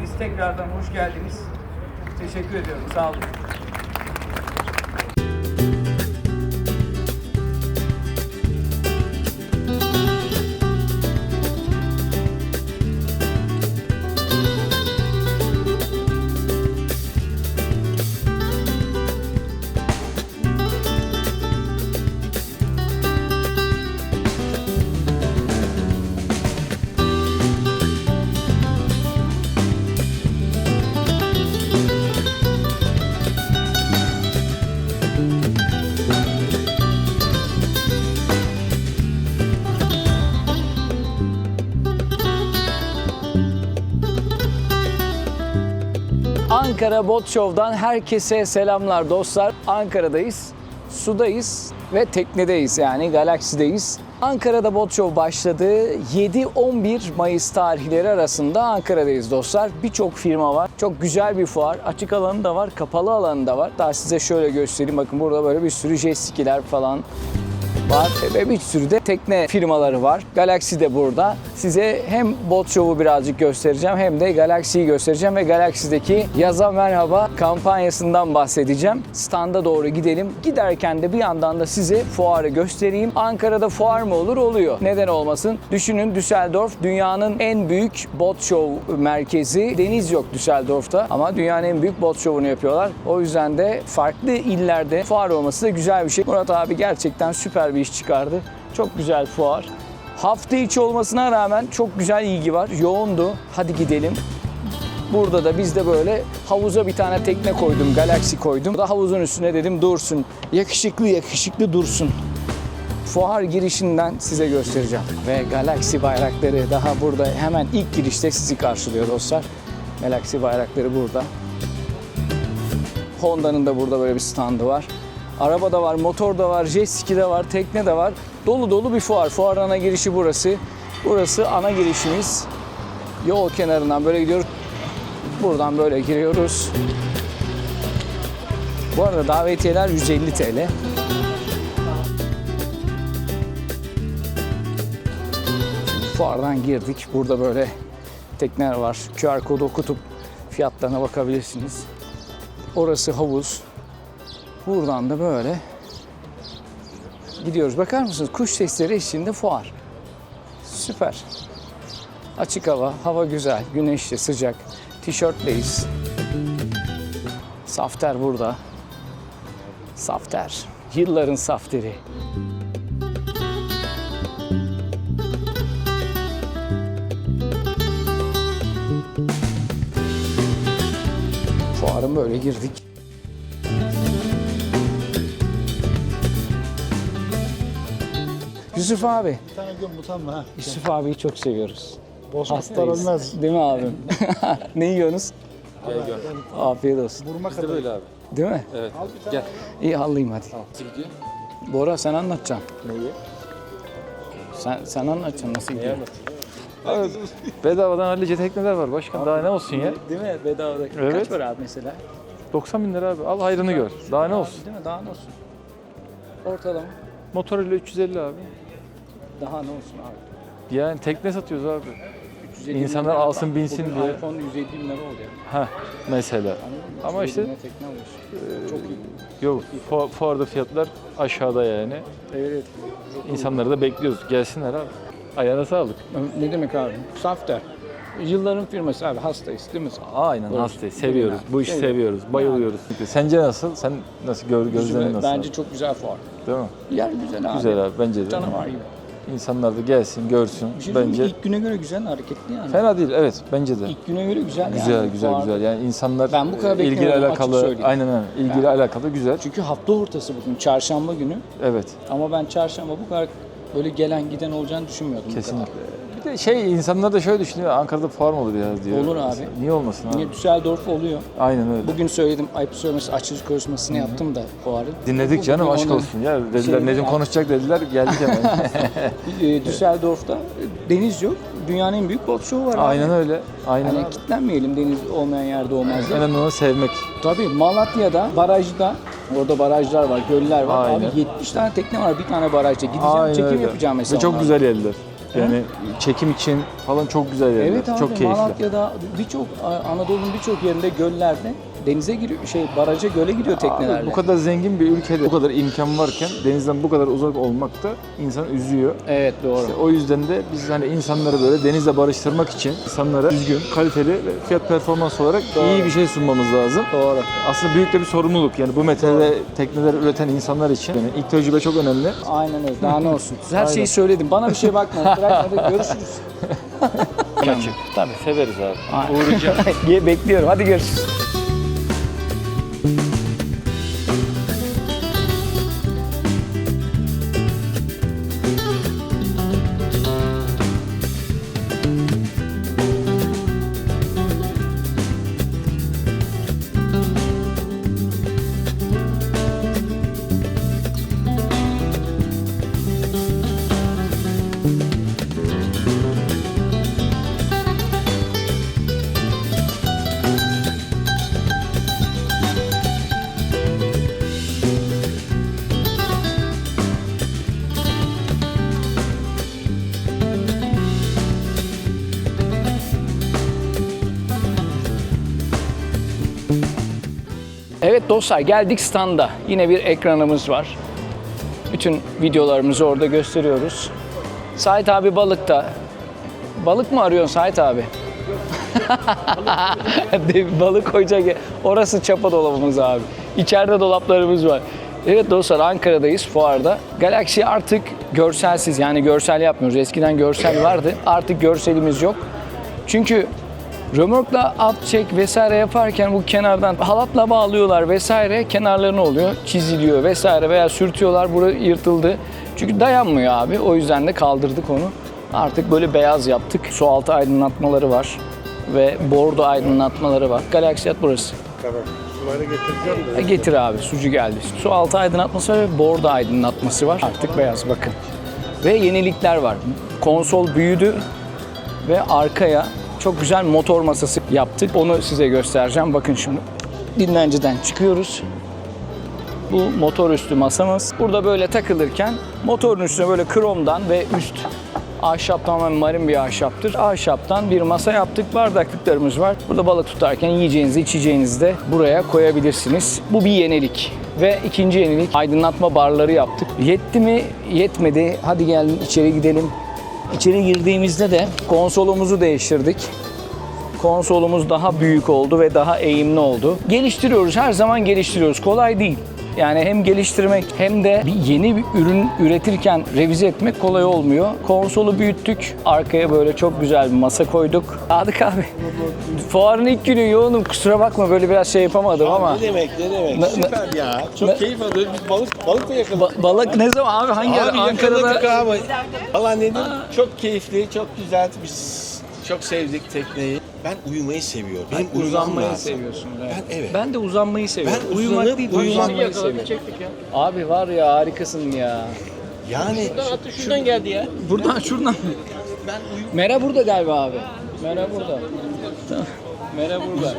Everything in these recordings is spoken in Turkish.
Hepiniz tekrardan hoş geldiniz. Teşekkür ediyorum. Sağ olun. Ankara Bot Show'dan herkese selamlar dostlar. Ankara'dayız, sudayız ve teknedeyiz yani galaksideyiz. Ankara'da Bot Show başladı. 7-11 Mayıs tarihleri arasında Ankara'dayız dostlar. Birçok firma var. Çok güzel bir fuar. Açık alanı da var, kapalı alanı da var. Daha size şöyle göstereyim. Bakın burada böyle bir sürü jet skiler falan var ve bir sürü de tekne firmaları var. Galaxy de burada. Size hem bot show'u birazcık göstereceğim hem de Galaxy'yi göstereceğim ve Galaxy'deki Yaza Merhaba kampanyasından bahsedeceğim. Standa doğru gidelim. Giderken de bir yandan da size fuarı göstereyim. Ankara'da fuar mı olur? Oluyor. Neden olmasın? Düşünün Düsseldorf dünyanın en büyük bot show merkezi. Deniz yok Düsseldorf'ta ama dünyanın en büyük bot show'unu yapıyorlar. O yüzden de farklı illerde fuar olması da güzel bir şey. Murat abi gerçekten süper bir iş çıkardı. Çok güzel fuar. Hafta içi olmasına rağmen çok güzel ilgi var. Yoğundu. Hadi gidelim. Burada da biz de böyle havuza bir tane tekne koydum, Galaxy koydum. Da havuzun üstüne dedim dursun. Yakışıklı yakışıklı dursun. Fuar girişinden size göstereceğim. Ve Galaxy bayrakları daha burada hemen ilk girişte sizi karşılıyor dostlar. Galaxy bayrakları burada. Honda'nın da burada böyle bir standı var. Araba da var, motor da var, jet ski de var, tekne de var. Dolu dolu bir fuar. Fuar ana girişi burası. Burası ana girişimiz. Yol kenarından böyle gidiyoruz. Buradan böyle giriyoruz. Bu arada davetiyeler 150 TL. Fuardan girdik. Burada böyle tekneler var. QR kodu okutup fiyatlarına bakabilirsiniz. Orası havuz. Buradan da böyle gidiyoruz. Bakar mısınız? Kuş sesleri eşliğinde fuar. Süper. Açık hava, hava güzel, güneşli, sıcak. Tişörtleyiz. Safter burada. Safter. Yılların safteri. Fuarın böyle girdik. Yusuf abi. Bir tane göm utanma ha. Yusuf abiyi çok seviyoruz. Bozkurtlar Hastayız. ölmez. Değil mi abim? ne yiyorsunuz? Afiyet olsun. Buruma kadar. Böyle abi. Değil mi? Evet. Gel. İyi alayım hadi. Nasıl gidiyor? Bora sen anlatacaksın. Neyi? Sen, sen anlatacaksın nasıl gidiyor. Abi, bedavadan hallice tekneler var başkan. Daha ne olsun ya? Değil mi? Bedavada. Evet. Kaç para abi mesela? 90 bin lira abi. Al hayrını gör. Daha ne olsun? Değil mi? Daha ne olsun? Ortalama. Motoruyla 350 abi. Daha ne olsun abi? Yani tekne satıyoruz abi. 350 bin İnsanlar lira alsın, bak, binsin bugün diye. iPhone 150 bin lira oldu ya. Ha mesela. Anladın mı? Ama 150 işte- tekne almış. Çok iyi. Yok fu- fuarda fiyatlar aşağıda yani. Evet. İnsanları da bekliyoruz. Gelsinler abi. Ayağına sağlık. Ne demek abi? Safter. Yılların firması abi hastayız değil mi? Aynen Doğru. hastayız. Seviyoruz. Bu işi Seviyorum. seviyoruz. Bayılıyoruz. Sence nasıl? Sen nasıl gör gözlerin nasıl? Bence çok güzel fuar. Değil mi? Yer güzel abi. Güzel abi bence de. Canavar gibi. İnsanlar da gelsin, görsün. Bir şey bence ilk güne göre güzel hareketli yani. fena değil. Evet, bence de. İlk güne göre güzel Güzel, yani. güzel, güzel. Yani insanlar Ben bu kadar e, ilgili alakalı, aynen öyle. İlgili alakalı güzel. Çünkü hafta ortası bugün, çarşamba günü. Evet, Ama ben çarşamba bu kadar böyle gelen giden olacağını düşünmüyordum. kesinlikle. Bir de şey insanlar da şöyle düşünüyor. Ankara'da fuar mı olur ya diyor. Olur abi. Niye olmasın abi? Niye Düsseldorf oluyor? Aynen öyle. Bugün söyledim, ayıp söylemesi açılış konuşmasını yaptım da fuarı. Dinledik canım Bugün aşk onun- olsun. Ya dediler Şey- Nedim konuşacak dediler. Geldik hemen. e, Düsseldorf'ta deniz yok. Dünyanın en büyük bot show var abi. aynen öyle. Aynen Hani kitlenmeyelim deniz olmayan yerde olmaz diye. Önemli olan sevmek. Tabii Malatya'da barajda orada barajlar var, göller var. Aynen. Abi 70 tane tekne var bir tane barajda. Gideceğim, Aynen çekim öyle. yapacağım mesela. Ve çok onlarla. güzel yerler. Yani çekim için falan çok güzel yerler. Evet abi çok keyifli. Malatya'da birçok Anadolu'nun birçok yerinde göllerde denize giriyor şey baraja göle giriyor teknelerle. Abi bu kadar zengin bir ülkede bu kadar imkan varken denizden bu kadar uzak olmak da insan üzüyor. Evet doğru. İşte o yüzden de biz hani insanları böyle denizle barıştırmak için insanlara düzgün, kaliteli ve fiyat performans olarak iyi bir şey sunmamız lazım. Doğru. Aslında büyük de bir sorumluluk yani bu metalde tekneler üreten insanlar için. Yani ilk tecrübe çok önemli. Aynen öyle. Daha ne olsun. Her şeyi Aynen. söyledim. Bana bir şey bakma. Bırak hadi görüşürüz. Tabii severiz abi. Ye- Bekliyorum. Hadi görüşürüz. Evet dostlar geldik standa. Yine bir ekranımız var. Bütün videolarımızı orada gösteriyoruz. Sait abi balıkta. Balık mı arıyorsun Sait abi? Balık koyacak Orası çapa dolabımız abi. İçeride dolaplarımız var. Evet dostlar Ankara'dayız fuarda. Galaxy artık görselsiz yani görsel yapmıyoruz. Eskiden görsel vardı. Artık görselimiz yok. Çünkü Römorkla at çek vesaire yaparken bu kenardan halatla bağlıyorlar vesaire kenarlarına oluyor çiziliyor vesaire veya sürtüyorlar burası yırtıldı. Çünkü dayanmıyor abi o yüzden de kaldırdık onu. Artık böyle beyaz yaptık. Su altı aydınlatmaları var ve bordo aydınlatmaları var. Galaxy At burası. Suları getireceğim de. E, Getir abi sucu geldi. Su altı aydınlatması ve bordo aydınlatması var. Artık beyaz bakın. Ve yenilikler var. Konsol büyüdü ve arkaya çok güzel motor masası yaptık. Onu size göstereceğim. Bakın şimdi dinlenciden çıkıyoruz. Bu motor üstü masamız. Burada böyle takılırken motorun üstüne böyle kromdan ve üst ahşap tamamen marin bir ahşaptır. Ahşaptan bir masa yaptık. Bardaklıklarımız var. Burada balık tutarken yiyeceğinizi, içeceğinizi de buraya koyabilirsiniz. Bu bir yenilik. Ve ikinci yenilik aydınlatma barları yaptık. Yetti mi? Yetmedi. Hadi gelin içeri gidelim. İçeri girdiğimizde de konsolumuzu değiştirdik konsolumuz daha büyük oldu ve daha eğimli oldu. Geliştiriyoruz, her zaman geliştiriyoruz. Kolay değil. Yani hem geliştirmek hem de bir yeni bir ürün üretirken revize etmek kolay olmuyor. Konsolu büyüttük. Arkaya böyle çok güzel bir masa koyduk. Sadık abi. Fuarın ilk günü yoğunum. Kusura bakma böyle biraz şey yapamadım ama. Ne demek ne demek? Ne- Süper ya. Çok ne- keyif alıyoruz. Biz balık balık da yakaladık. Ba- balık ne zaman abi hangi Abi Ankara'da? yakaladık abi. Valla ne diyeyim? Çok keyifli, çok güzel. Biz çok sevdik tekneyi. Ben uyumayı seviyorum. Benim uyumam Uzanmayı lazım. seviyorsun. Evet. Ben- evet. Ben de uzanmayı seviyorum. Ben Uyumak uzanıp değil, uyumak- uzanmayı seviyorum. Abi var ya harikasın ya. Yani Şuradan geldi ya. Buradan şuradan. ben uyum Mera burada galiba abi. Mera burada. Tamam. Mera burada.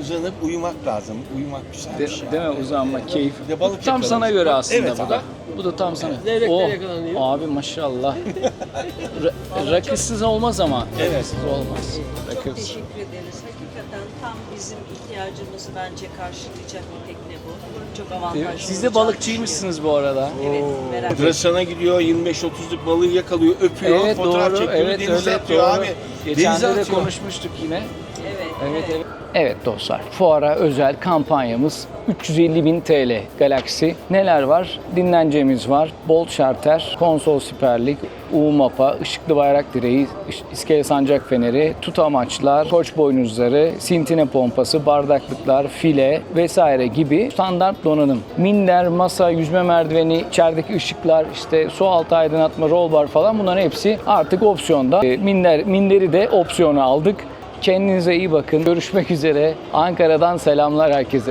uzanıp uyumak lazım. Uyumak güzel bir De, şey. değil mi uzanma, keyif. De balık tam sana göre aslında Evet bu abi. Bu da tam sana. Leylekler Oh, yakalanıyor. Abi maşallah. Ra- rakısız olmaz ama. Evet. Rakısız olmaz. Çok Rakısız. teşekkür ederiz. Hakikaten tam bizim ihtiyacımızı bence karşılayacak bir tekne bu. Çok avantajlı. Siz de olacağını balıkçıymışsınız bu arada. düşünüyorum. Evet, merak etme. Pırasana gidiyor 25-30'luk balığı yakalıyor, öpüyor, Evet fotoğraf doğru. çekiyor, Evet denize öyle atıyor doğru. abi. Geçen Denize de, de atıyor. konuşmuştuk yine. Evet, Evet, evet. Evet dostlar, fuara özel kampanyamız 350 bin TL Galaxy. Neler var? Dinlencemiz var, Bolt Charter, konsol siperlik, U mapa, ışıklı bayrak direği, iskele sancak feneri, tutamaçlar, koç boynuzları, sintine pompası, bardaklıklar, file vesaire gibi standart donanım. Minder, masa, yüzme merdiveni, içerideki ışıklar, işte su altı aydınlatma, roll bar falan bunların hepsi artık opsiyonda. E, Minder, minderi de opsiyona aldık. Kendinize iyi bakın. Görüşmek üzere. Ankara'dan selamlar herkese.